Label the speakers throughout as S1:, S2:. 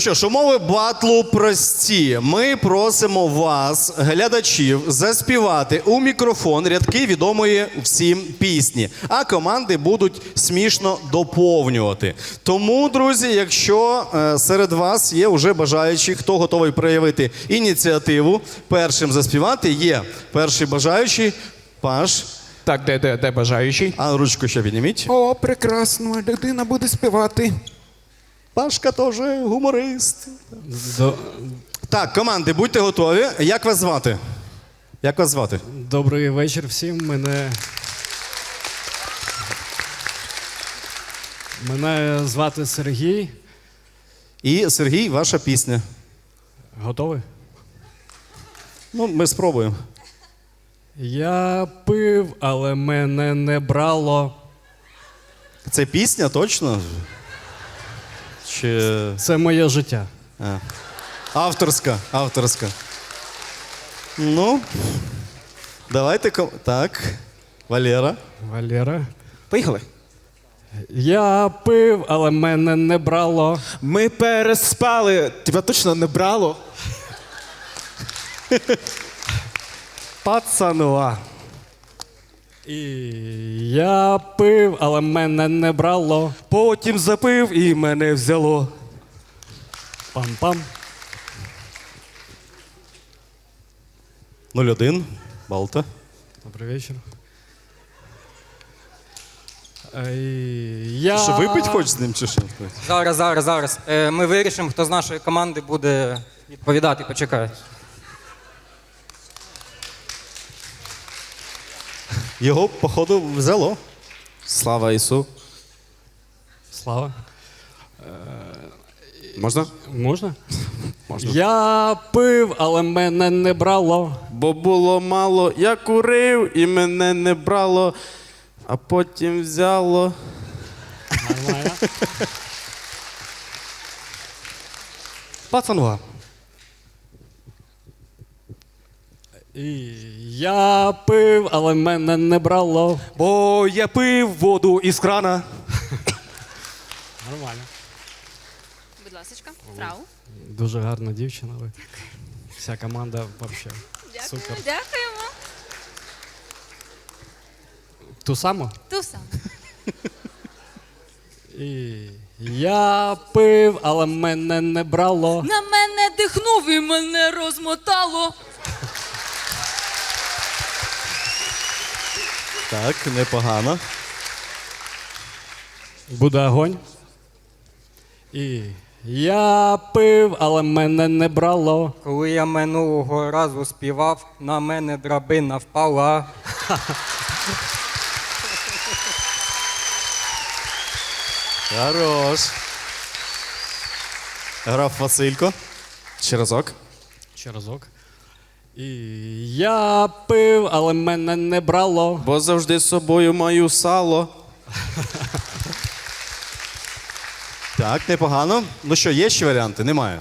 S1: Ну що ж, умови батлу прості. Ми просимо вас, глядачів, заспівати у мікрофон рядки відомої всім пісні, а команди будуть смішно доповнювати. Тому, друзі, якщо е, серед вас є вже бажаючі, хто готовий проявити ініціативу, першим заспівати, є перший бажаючий Паш.
S2: Так, де, де, де бажаючий?
S1: А ручку ще підніміть.
S2: О, прекрасно, людина буде співати.
S1: Пашка теж гуморист.
S3: До...
S1: Так, команди, будьте готові. Як вас звати? Як вас звати?
S3: Добрий вечір всім. Мене. Мене звати Сергій.
S1: І Сергій, ваша пісня.
S3: Готовий?
S1: Ну, ми спробуємо.
S3: Я пив, але мене не брало.
S1: Це пісня точно? Чи
S3: Це моє життя.
S1: а. авторська? Авторська. Ну, давайте. ко- Так. Валера.
S3: Валера.
S2: Поїхали.
S3: Я пив, але мене не брало.
S2: Ми переспали. Тебе точно не брало?
S3: Пацанова. І я пив, але мене не брало.
S2: Потім запив і мене взяло.
S3: Пам-пам.
S1: 01. Балта.
S3: Добрий вечір. Е, Я...
S1: Що випить хочеш з ним чи що?
S4: Зараз, зараз, зараз. Е, Ми вирішимо, хто з нашої команди буде відповідати. Почекай.
S1: Його, походу, взяло.
S2: Слава Ісу.
S3: Слава.
S2: Можна?
S3: Можна? Можна. Я пив, але мене не брало.
S5: Бо було мало, я курив і мене не брало, а потім взяло.
S3: Нормально.
S2: Пацанова.
S3: І я пив, але мене не брало.
S2: Бо я пив воду із крана.
S3: Нормально.
S6: Будь ласка, фрау.
S3: Дуже гарна дівчина. Ви. Вся команда взагалі.
S6: Дякую,
S3: Супер.
S6: дякуємо.
S3: Ту саму?
S6: Ту саму.
S3: І я пив, але мене не брало.
S6: На мене дихнув і мене розмотало.
S1: Так, непогано.
S3: Буде огонь. І я пив, але мене не брало.
S4: Коли я минулого разу співав, на мене драбина впала.
S1: Хорош. Граф Василько.
S2: Ще разок.
S3: Ще разок. І я пив, але мене не брало.
S5: Бо завжди з собою маю сало.
S1: Так, непогано. Ну що, є ще варіанти? Немає.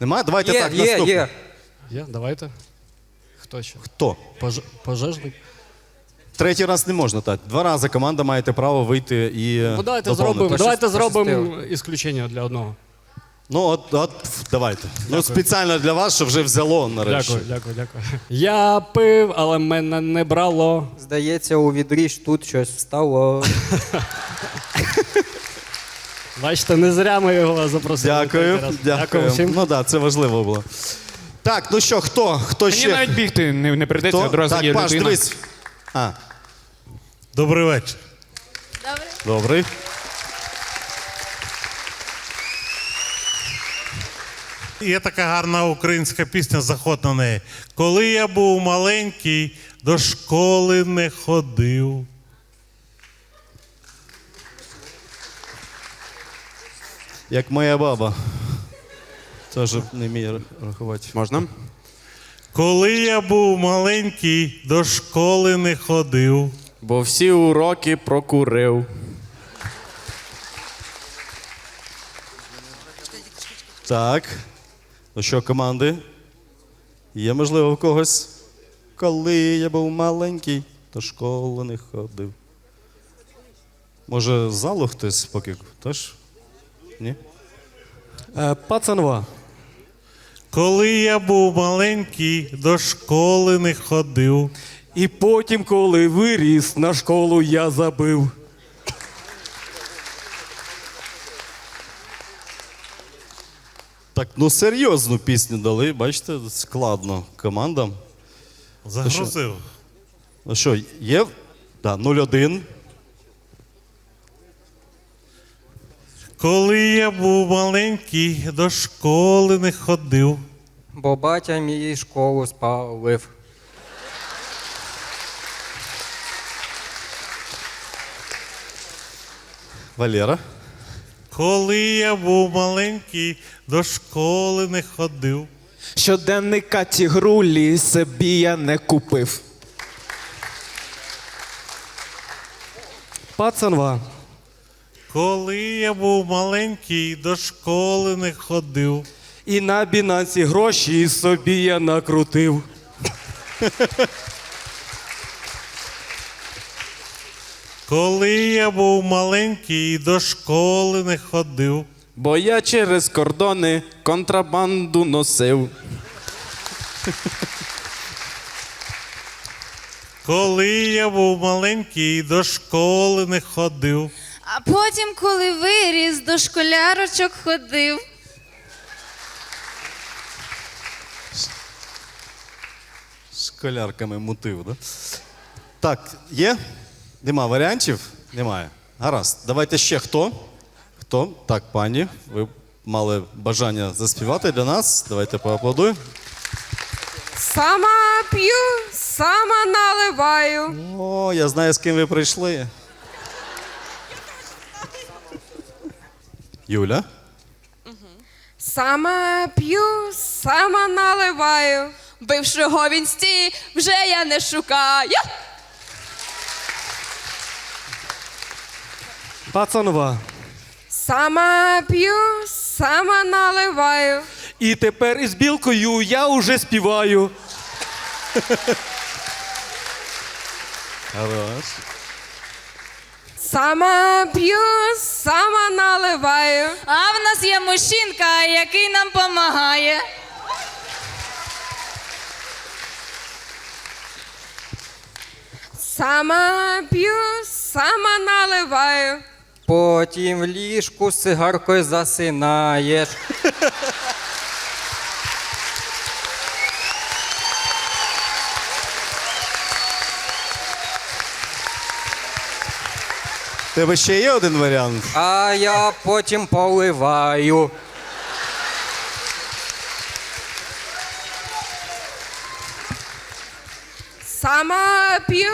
S1: Немає? Давайте
S4: Є,
S1: так,
S4: є,
S1: наступний.
S4: є.
S3: Є, давайте. Хто ще?
S1: Хто?
S3: Пож... Пожежник?
S1: Третій раз не можна так. Два рази команда маєте право вийти і.
S3: Ну, давайте
S1: доповнити.
S3: зробимо, давайте зробимо ісключення для одного.
S1: Ну, от, от давайте. Ну, спеціально для вас, що вже взяло нарешті.
S3: Дякую, дякую, дякую. Я пив, але мене не брало.
S4: Здається, у відріж тут щось встало.
S3: Бачите, не зря ми його запросили.
S1: Дякую. Дякую.
S3: всім.
S1: Ну так, да, це важливо було. Так, ну що, хто? Хто
S2: Мені
S1: ще?
S2: навіть бігти не, не прийдеться,
S1: Хто?
S2: одразу
S1: Так,
S2: є
S1: Паш,
S2: людина.
S1: дивись. А,
S7: Добрий вечір.
S6: Добре.
S1: добрий.
S7: Є така гарна українська пісня, заход на неї. Коли я був маленький, до школи не ходив.
S1: Як моя баба. Теж не вміє рахувати.
S5: Можна?
S7: Коли я був маленький, до школи не ходив.
S5: Бо всі уроки прокурив.
S1: Так. Ну що, команди? Є, можливо, в когось? Коли я був маленький, до школи не ходив. Може, з залу хтось поки теж? Ні?
S2: Е, Пацанва.
S7: Коли я був маленький, до школи не ходив.
S2: І потім, коли виріс, на школу я забив.
S1: Так, ну серйозну пісню дали, бачите, складно командам.
S7: Загрузив.
S1: Ну що, є? Да, 0-1.
S7: Коли я був маленький, до школи не ходив.
S4: Бо батя мій школу спалив.
S1: Валера.
S7: Коли я був маленький, до школи не ходив.
S5: Щоденника тігрулі собі я не купив.
S2: Пацанва.
S7: Коли я був маленький, до школи не ходив.
S2: І на бінансі гроші собі я накрутив.
S7: Коли я був маленький, до школи не ходив.
S5: Бо я через кордони контрабанду носив.
S7: Коли я був маленький, до школи не ходив.
S6: А потім, коли виріс, до школярочок ходив.
S1: Школярками мутив, да? Так, є? Нема варіантів? Немає. Гаразд. Давайте ще хто? Хто? Так, пані, ви мали бажання заспівати для нас. Давайте поаплодуємо.
S8: Сама п'ю, сама наливаю.
S1: О, я знаю, з ким ви прийшли. Юля.
S8: Сама п'ю, сама наливаю. Бившого в інсті вже я не шукаю.
S2: Пацанва.
S8: Сама п'ю, сама наливаю.
S2: І тепер із білкою я уже співаю.
S1: Хорош.
S8: Сама п'ю, сама наливаю.
S6: А в нас є мужчинка, який нам допомагає.
S8: Сама п'ю, сама наливаю.
S4: Потім в ліжку з цигаркою засинаєш.
S1: Тебе ще є один варіант?
S4: А я потім поливаю.
S8: Сама п'ю,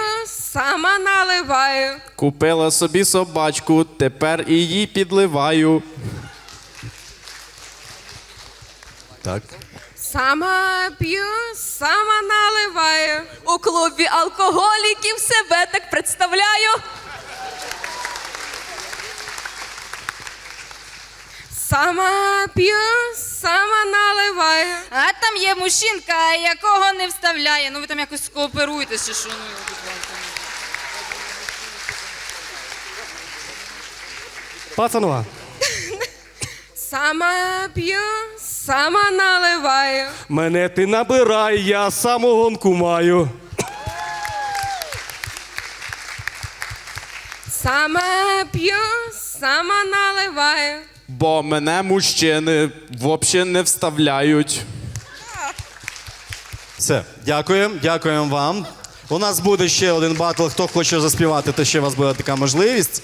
S8: сама наливаю.
S5: Купила собі собачку, тепер і їй підливаю.
S1: Так.
S8: Сама п'ю, сама наливаю.
S6: У клубі алкоголіків себе так представляю.
S8: Сама п'ю, сама наливаю.
S6: А там є мужчинка, якого не вставляє. Ну ви там якось скооперуєтеся, що ну. Ласка.
S8: Сама п'ю, сама наливаю.
S2: Мене ти набирай, я самогонку маю.
S8: Сама п'ю, сама наливаю.
S5: Бо мене мужчини взагалі не вставляють.
S1: Все, дякуємо, дякуємо вам. У нас буде ще один батл. Хто хоче заспівати, то ще у вас буде така можливість.